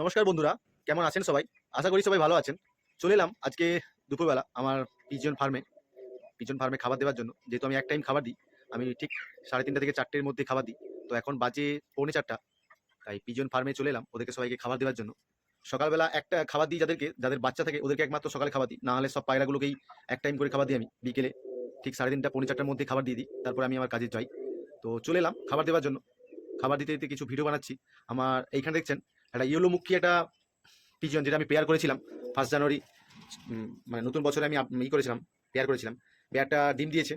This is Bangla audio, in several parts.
নমস্কার বন্ধুরা, কেমন আছেন সবাই? আশা করি সবাই ভালো আছেন। চলে এলাম আজকে দুপুরবেলা আমার পিজন ফার্মে পিজন ফার্মে খাবার দেওয়ার জন্য। যেহেতু আমি এক টাইম খাবার দিই, আমি ঠিক সাড়ে তিনটা থেকে চারটের মধ্যে খাবার দিই। তো এখন বাজে পৌনে চারটা, তাই পিজন ফার্মে চলে এলাম ওদেরকে সবাইকে খাবার দেওয়ার জন্য। সকালবেলা একটা খাবার দিই যাদেরকে, যাদের বাচ্চা থাকে, ওদেরকে একমাত্র সকালে খাবার দিই। না হলে সব পায়রাগুলোকেই এক টাইম করে খাবার দিই আমি বিকেলে। ঠিক সাড়ে তিনটা, পৌনে চারটার মধ্যে খাবার দিয়ে দিই, তারপর আমি আমার কাজে যাই। তো চলে এলাম খাবার দেওয়ার জন্য। খাবার দিতে দিতে কিছু ভিডিও বানাচ্ছি। আমার, এইখানে দেখছেন একটা ইয়েলো মুখী একটা পিজন যেটা আমি পেয়ার করেছিলাম ফার্স্ট জানুয়ারি মানে নতুন বছরে আমি ই করেছিলাম পেয়ার করেছিলাম। পেয়ারটা ডিম দিয়েছে,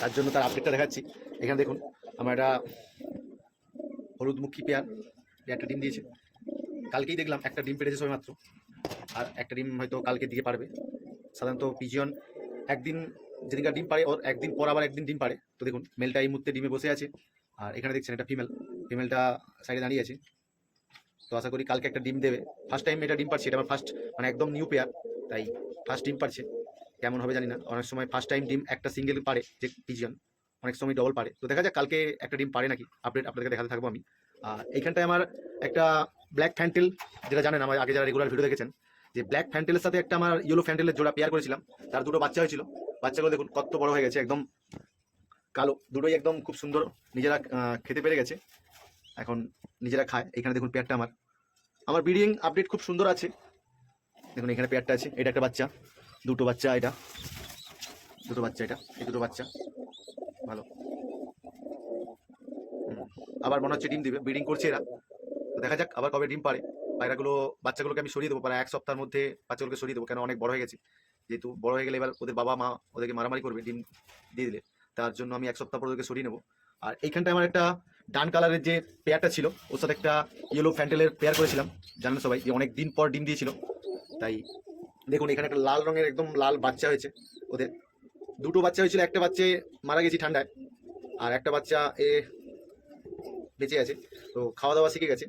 তার জন্য তার আপডেটটা দেখাচ্ছি। এখানে দেখুন, আমার একটা হলুদ মুখী পেয়ার পেয়ারটা ডিম দিয়েছে। কালকেই দেখলাম একটা ডিম পেড়েছে সবে মাত্র, আর একটা ডিম হয়তো কালকে দিকে পারবে। সাধারণত পিজিয়ন একদিন যেদিনকার ডিম পারে, ওর একদিন পর আবার একদিন ডিম পারে। তো দেখুন মেলটা এই মুহূর্তে ডিমে বসে আছে। আর এখানে দেখছেন, এটা ফিমেল ফিমেলটা সাইডে দাঁড়িয়ে আছে। তো আশা করি কালকে একটা ডিম দেবে। ফার্স্ট টাইম এটা ডিম পাচ্ছে এটা আমার ফার্স্ট মানে একদম নিউ পেয়ার তাই ফার্স্ট ডিম পাচ্ছে কেমন হবে জানি না, অনেক সময় ফার্স্ট টাইম ডিম একটা সিঙ্গেল পারে যে পিজিয়ন অনেক সময় ডবল পারে। তো দেখা যাক, কালকে একটা ডিম পারে নাকি আপডেট আপনাদেরকে দেখাতে থাকব আমি। আর এইখানটায় আমার একটা ব্ল্যাক ফ্যান্টেল যেটা জানেন, আমার আগে যারা রেগুলার ভিডিও দেখেছেন, যে ব্ল্যাক ফ্যান্টেলের সাথে একটা আমার ইয়েলো ফ্যান্টেলের জোড়া পেয়ার করেছিলাম, তার দুটো বাচ্চা হয়েছিল। বাচ্চাগুলো দেখুন, কত বড় হয়ে গেছে, একদম কালো। দুটোই একদম খুব সুন্দর, নিজেরা খেতে পেরে গেছে। এখন নিজেরা খায়। এখানে দেখুন পেয়ারটা আমার। আমার ব্রিডিং আপডেট খুব সুন্দর আছে। দেখুন এখানে পেয়ারটা আছে। এটা একটা বাচ্চা। দুটো বাচ্চা এটা। দুটো বাচ্চা এটা। এই দুটো বাচ্চা। ভালো। আবার মনে হচ্ছে ডিম দিবে। ব্রিডিং করছে এরা। দেখা যাক আবার কবে ডিম পারে। পায়রাগুলো, বাচ্চাগুলোকে আমি সরিয়ে দেবো। প্রায় এক সপ্তাহের মধ্যে বাচ্চাগুলোকে সরিয়ে দেবো। কেন? অনেক বড় হয়ে গেছে। যেহেতু বড় হয়ে গেলে এবার ওদের বাবা, মা ওদেরকে মারামারি করবে ডিম দিয়ে দিলে। তার জন্য আমি এক সপ্তাহ পর ওদেরকে সরিয়ে নেব। আর এইখানটায় আমার একটা ডান কালারের যে পেয়ারটা ছিল, ওর সাথে একটা ইয়েলো ফ্যান্টেলের পেয়ার করেছিলাম, জানেন সবাই, যে অনেক দিন পর ডিম দিয়েছিল। তাই দেখুন, এখানে একটা লাল রঙের একদম লাল বাচ্চা হয়েছে। ওদের দুটো বাচ্চা হয়েছিল, একটা বাচ্চা মারা গেছি ঠান্ডায়, আর একটা বাচ্চা এ বেঁচে আছে। তো খাওয়া দাওয়া শিখে গেছে।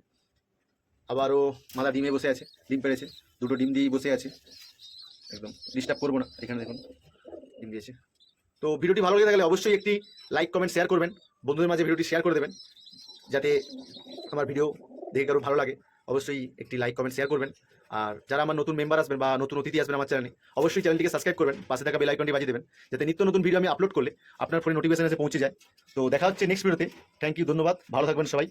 আবারও মালা ডিমে বসে আছে, ডিম পেড়েছে, দুটো ডিম দিয়েই বসে আছে। একদম ডিস্টার্ব করব না, এখানে দেখুন, ডিম দিয়েছে। তো ভিডিওটি ভালো লেগে থাকলে অবশ্যই একটি লাইক কমেন্ট শেয়ার করবেন। বন্ধুদের মাঝে ভিডিওটি শেয়ার করে দেবেন, যাতে আমার ভিডিও দেখে কারও ভালো লাগে। অবশ্যই একটি লাইক কমেন্ট শেয়ার করবেন। আর যারা আমার নতুন মেম্বার আসবেন বা নতুন অতিথি আসবেন আমার চ্যানেলে অবশ্যই চ্যানেলটিকে সাবস্ক্রাইব করবেন, পাশে থাকা বেল আইকনটি বাজিয়ে দেবেন, যাতে নিত্য নতুন ভিডিও আমি আপলোড করলে আপনার ফোনে নোটিফিকেশন এসে পৌঁছে যায়। তো দেখা হচ্ছে নেক্সট ভিডিওতে থ্যাংক ইউ ধন্যবাদ। ভালো থাকবেন সবাই।